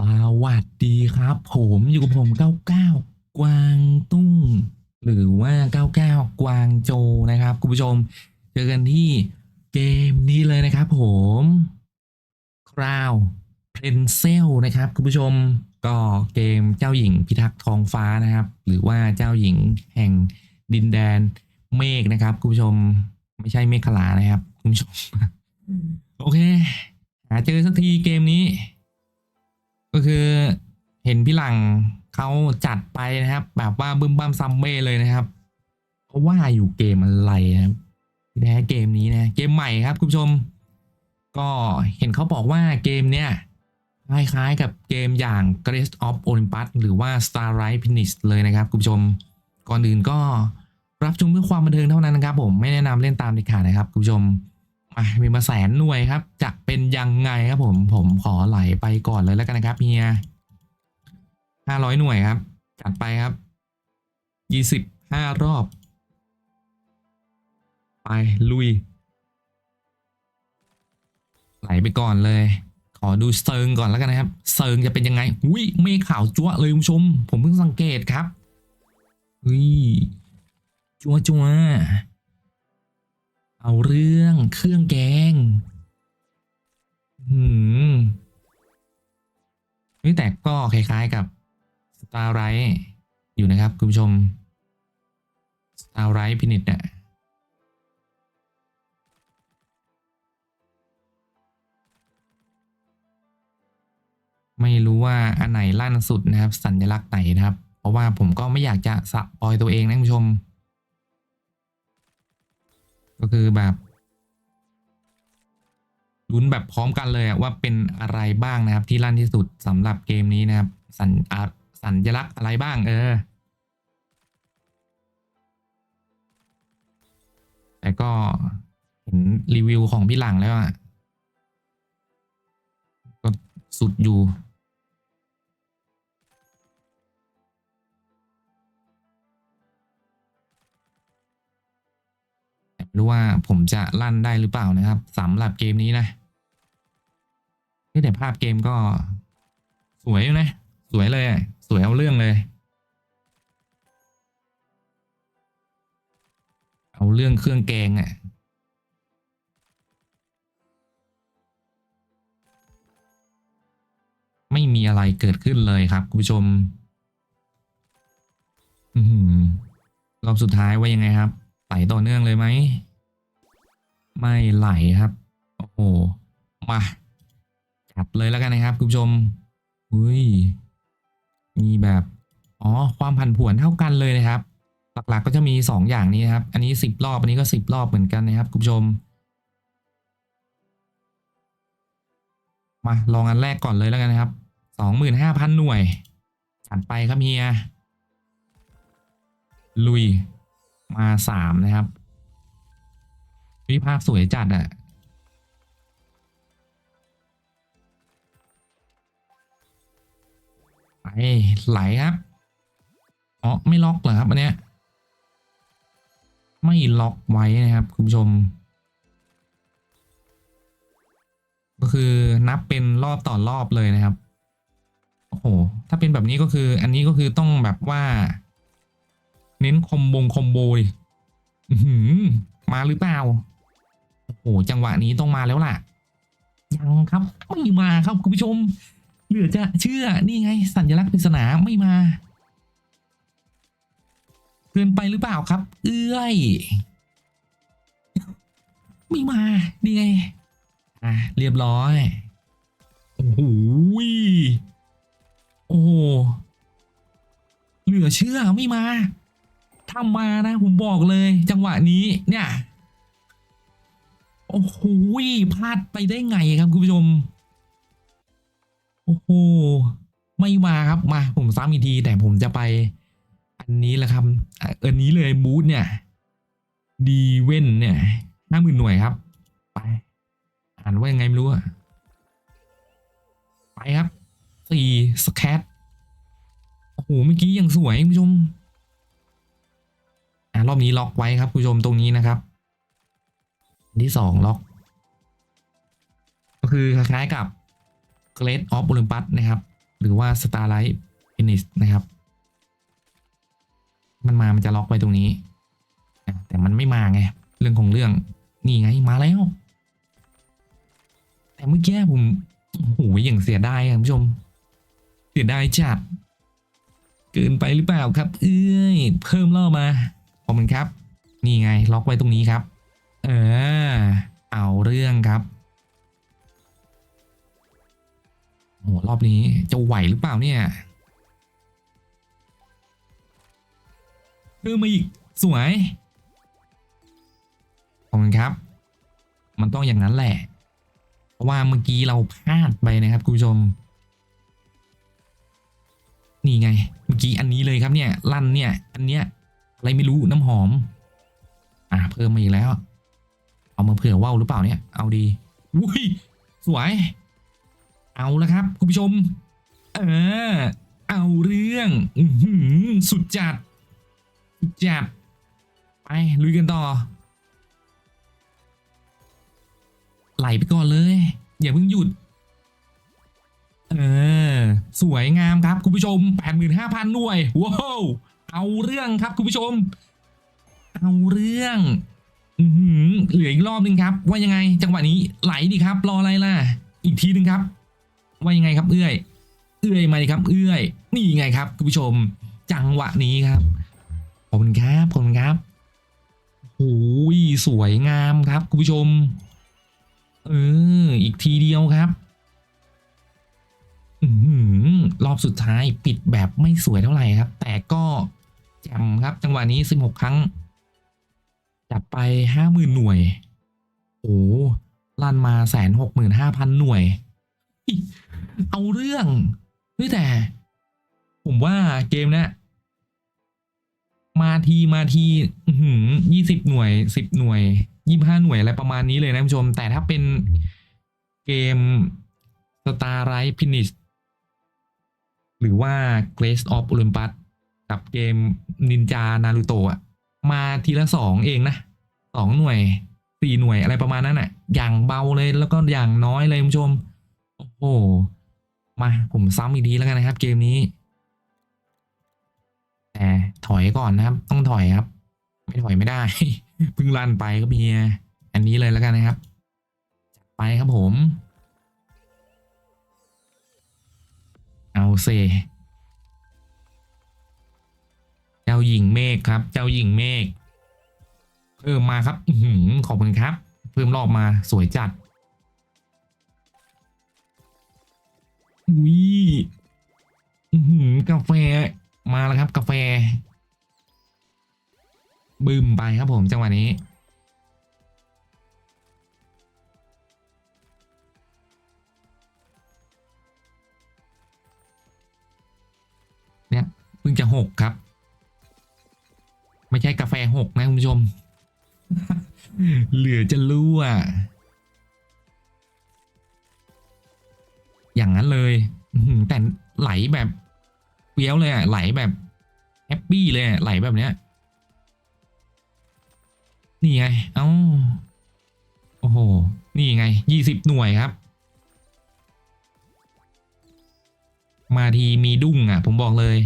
สวัสดีครับ ผมอยู่กับผม99กวางตุ้ง หรือว่า99กวางโจนะครับ คุณผู้ชม เจอกันที่เกมนี้เลยนะครับผม Crown Pencil นะครับ คุณผู้ชมก็เกมเจ้าหญิงพิทักษ์ทองฟ้านะครับ หรือว่าเจ้าหญิงแห่งดินแดนเมฆนะครับ คุณผู้ชมไม่ใช่เมฆขลานะครับ คุณผู้ชม โอเค หาเจอสักทีเกมนี้ ก็คือเห็นพี่หลังเขาจัดไปนะครับ แบบว่าบึ้มบั้มซัมเบ้เลยนะครับเพราว่าอยู่เกมอะไรครับที่แท้เกมนี้นะเกมใหม่ครับคุณผู้ชม ก็เห็นเขาบอกว่าเกมเนี้ยคล้ายๆกับเกมอย่าง Grace of Olympus หรือว่า Starlight Phoenix เลยนะครับคุณผู้ชม ก่อนอื่นก็รับชมเพื่อความบันเทิงเท่านั้นนะครับผมไม่แนะนำเล่นตามเด็ดขาดนะครับคุณผู้ชม อะมีมาแสนหน่วยครับ จะเป็นยังไงครับผมผมขอไหลไปก่อนเลยแล้วกันนะครับเฮียห้าร้อยหน่วยครับ จัดไปครับยี่สิบห้ารอบ ไปลุย ไหลไปก่อนเลย ขอดูเซิงก่อนแล้วกันนะครับเซิงจะเป็นยังไงอุ้ยเมฆขาวจั๊วเลยคุณผู้ชม ผมเพิ่งสังเกตครับอุ้ยจั๊วจั๊ว เอาเรื่องเครื่องแกงหืมเฮ้ยแต่ก็คล้ายๆกับ Starlight อยู่นะครับคุณผู้ชม Starlight พินิจเนี่ยไม่รู้ว่าอันไหนลั่นสุดนะครับ สัญลักษณ์ไหนนะครับ เพราะว่าผมก็ไม่อยากจะสะปอยตัวเองนะคุณผู้ชม ก็คือแบบลุ้นแบบพร้อมกันเลยอะว่าเป็นอะไรบ้างนะครับ ที่ลั่นที่สุดสำหรับเกมนี้นะครับ สัญสัญลักษณ์อะไรบ้าง เออ แต่ก็เห็นรีวิวของพี่หลังแล้วอะก็สุดอยู่ ดูว่าผมจะลั่นได้หรือเปล่านะครับสำหรับเกมนี้นะเฮ้ยแต่ภาพเกมก็ สวยอยู่นะ สวยเลย สวยเอาเรื่องเลย เอาเรื่องเครื่องแกงอะ่ะไม่มีอะไรเกิดขึ้นเลยครับ คุณผู้ชมรอบสุดท้ายว่ายังไงครับ ไหลต่อเนื่องเลยไหม ไม่ไหลครับ โอ้โห มาจัดเลยแล้วกันนะครับ คุณผู้ชมอุ้ยมีแบบ อ๋อ ความผันผวนเท่ากันเลยนะครับ หลักๆก็จะมีสองอย่างนี้นะครับ อันนี้สิบรอบ อันนี้ก็สิบรอบเหมือนกันนะครับ คุณผู้ชม มาลองอันแรกก่อนเลยแล้วกันนะครับสองหมื่นห้าพันหน่วยจัดไปครับเฮียลุย มาสามนะครับ วิภาพสวยจัดอะไปไหลครับอ๋อไม่ล็อกเหรอครับอันเนี้ย ไม่ล็อกไว้นะครับ คุณผู้ชม ก็คือนับเป็นรอบต่อรอบเลยนะครับ โอ้โห ถ้าเป็นแบบนี้ก็คือ อันนี้ก็คือต้องแบบว่า เน้นคอมบงคอมโบดิอื้อหือมาหรือเปล่า โอ้โห จังหวะนี้ต้องมาแล้วล่ะ ยังครับไม่มาครับคุณผู้ชม เหลือจะเชื่อนี่ไง สัญลักษณ์ปริศนาไม่มาเกินไปหรือเปล่าครับ เอื้อยไม่มานี่ไงอะเรียบร้อยโอ้โหโอ้เหลือเชื่อไม่มา ถ้ามานะ ผมบอกเลย จังหวะนี้เนี่ย โอ้โหพลาดไปได้ไงครับคุณผู้ชม โอ้โห ไม่มาครับมา ผมซ้ำอีกทีแต่ผมจะไป อันนี้แหละครับอันนี้เลยบูธเนี่ย ดีเว่นเนี่ยห้าหมื่นหน่วยครับ ไป อ่านว่ายังไงไม่รู้อะไปครับสี่สแคตโอ้โหเมื่อกี้ยังสวยคุณผู้ชม รอบนี้ล็อกไว้ครับคุณผู้ชมตรงนี้นะครับที่สองล็อก ก็คือคล้ายๆกับ Great of Olympus นะครับ หรือว่า Starlight Finish นะครับ มันมามันจะล็อกไว้ตรงนี้ แต่มันไม่มาไง เรื่องของเรื่องนี่ไงมาแล้ว แต่เมื่อกี้ผมโอ้โหอย่างเสียดายอะคุณผู้ชม เสียดายจัดเกินไปหรือเปล่าครับ เอ้ย เพิ่มรอบมา อบคุณครับ นี่ไง ล็อกไว้ตรงนี้ครับ เออ เอาเรื่องครับโหรอบนี้จะไหวหรือเปล่าเนี่ยเพิ่มมาอีก สวย ขอบคุณครับ มันต้องอย่างนั้นแหละ เพราะว่าเมื่อกี้เราพลาดไปนะครับคุณผู้ชม นี่ไง เมื่อกี้อันนี้เลยครับเนี่ย ลั่นเนี่ย อันเนี้ย อะไรไม่รู้น้ำหอม อ่าเพิ่มมาอีกแล้ว เอามาเผื่อว่าวหรือเปล่าเนี่ย เอาดีอุ้ยสวย เอาแล้วครับ คุณผู้ชม เออ เอาเรื่องอือหือสุดจัด สุดจัด ไปลุยกันต่อ ไหลไปก่อนเลย อย่าเพิ่งหยุด เออ สวยงามครับ คุณผู้ชม 85,000 หน่วย ว้าว เอาเรื่องครับคุณผู้ชม เอาเรื่องอืเหลืออีกรอบหนึ่งครับ ว่ายังไง จังหวะนี้ไหลดีครับ รออะไรล่ะ อีกทีหนึ่งครับ ว่ายังไงครับเอื้อย เอื้อยมาดิครับ เอื้อย นี่ไงครับคุณผู้ชม จังหวะนี้ครับขอบคุณครับขอบคุณครับโอ้ยสวยงามครับคุณผู้ชม เออ อีกทีเดียวครับอืมรอบสุดท้ายปิดแบบไม่สวยเท่าไหร่ครับ แต่ก็ แจ่มครับ จังหวะนี้สิบหกครั้ง จัดไปห้าหมื่นหน่วย โอ้ลั่นมาแสนหกหมื่นห้าพันหน่วย เอาเรื่องเฮ้ยแต่ ผมว่าเกมเนี้ยมาทีมาทียี่สิบหน่วยสิบหน่วยยี่ห้าหน่วยอะไรประมาณนี้เลยนะผู้ชม แต่ถ้าเป็นเกม Starlight Finish หรือว่า Grace of Olympus กับเกม Ninja Naruto อะมาทีละสองเองนะสองหน่วยสี่หน่วยอะไรประมาณนั้นอะ อย่างเบาเลยแล้วก็อย่างน้อยเลยคุณผู้ชม โอ้โห มาผมซ้ำอีกทีแล้วกันนะครับ เกมนี้ แต่ถอยก่อนนะครับ ต้องถอยครับ ไม่ถอยไม่ได้เพิ่งลั่นไปก็เพียอันนี้เลยแล้วกันนะครับจัดไปครับผม เอาเซ ญิงเมฆครับ เจ้าหญิงเมฆเพิ่มมาครับอืขอบคุณครับ เพิ่มรอบมาสวยจัดอุ้ยอือหือกาแฟมาแล้วครับ กาแฟ บึมไปครับผมจังหวะนี้เนี่ยเพิ่งจะหกครับ ไม่ใช่กาแฟหกนะคุณผู้ชม เหลือจะรั่วอย่างนั้นเลยแต่ไหลแบบเฟี้ยวเลยอะ ไหลแบบแฮปปี้เลยอะไหลแบบเนี้ย นี่ไง เอ้า โอ้โห นี่ไง ยี่สิบหน่วยครับ มาทีมีดุ้งอะ ผมบอกเลย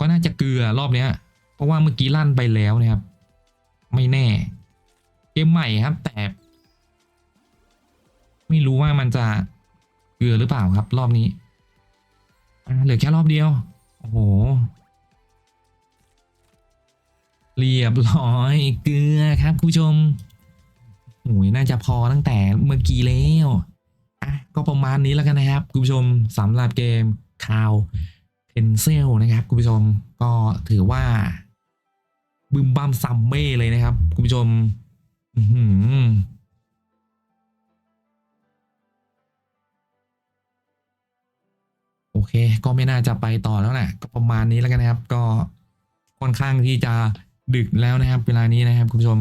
ก็น่าจะเกลือรอบเนี้ย เพราะว่าเมื่อกี้ลั่นไปแล้วนะครับ ไม่แน่ เกมใหม่ครับ แต่ ไม่รู้ว่ามันจะเกลือหรือเปล่าครับ รอบนี้เหลือแค่รอบเดียว โอ้โห เรียบร้อยเกลือครับคุณผู้ชมโอ้ยน่าจะพอตั้งแต่เมื่อกี้แล้ว อะ ก็ประมาณนี้แล้วกันนะครับ คุณผู้ชมสำหรับเกมคาว เพนเซลนะครับ คุณผู้ชมก็ถือว่า บึมบัมซัมเบ้เลยนะครับ คุณผู้ชมอือหือโอเค ก็ไม่น่าจะไปต่อแล้วแหละก็ประมาณนี้แล้วกันนะครับ ก็ค่อนข้างที่จะดึกแล้วนะครับ เวลานี้นะครับ คุณผู้ชม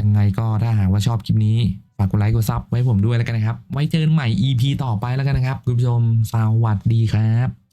ยังไงก็ถ้าหากว่าชอบคลิปนี้ฝากกดไลค์กดซับไว้ผมด้วยแล้วกันนะครับ ไว้เจอกันใหม่ EP ต่อไปแล้วกันนะครับ คุณผู้ชม สวัสดีครับ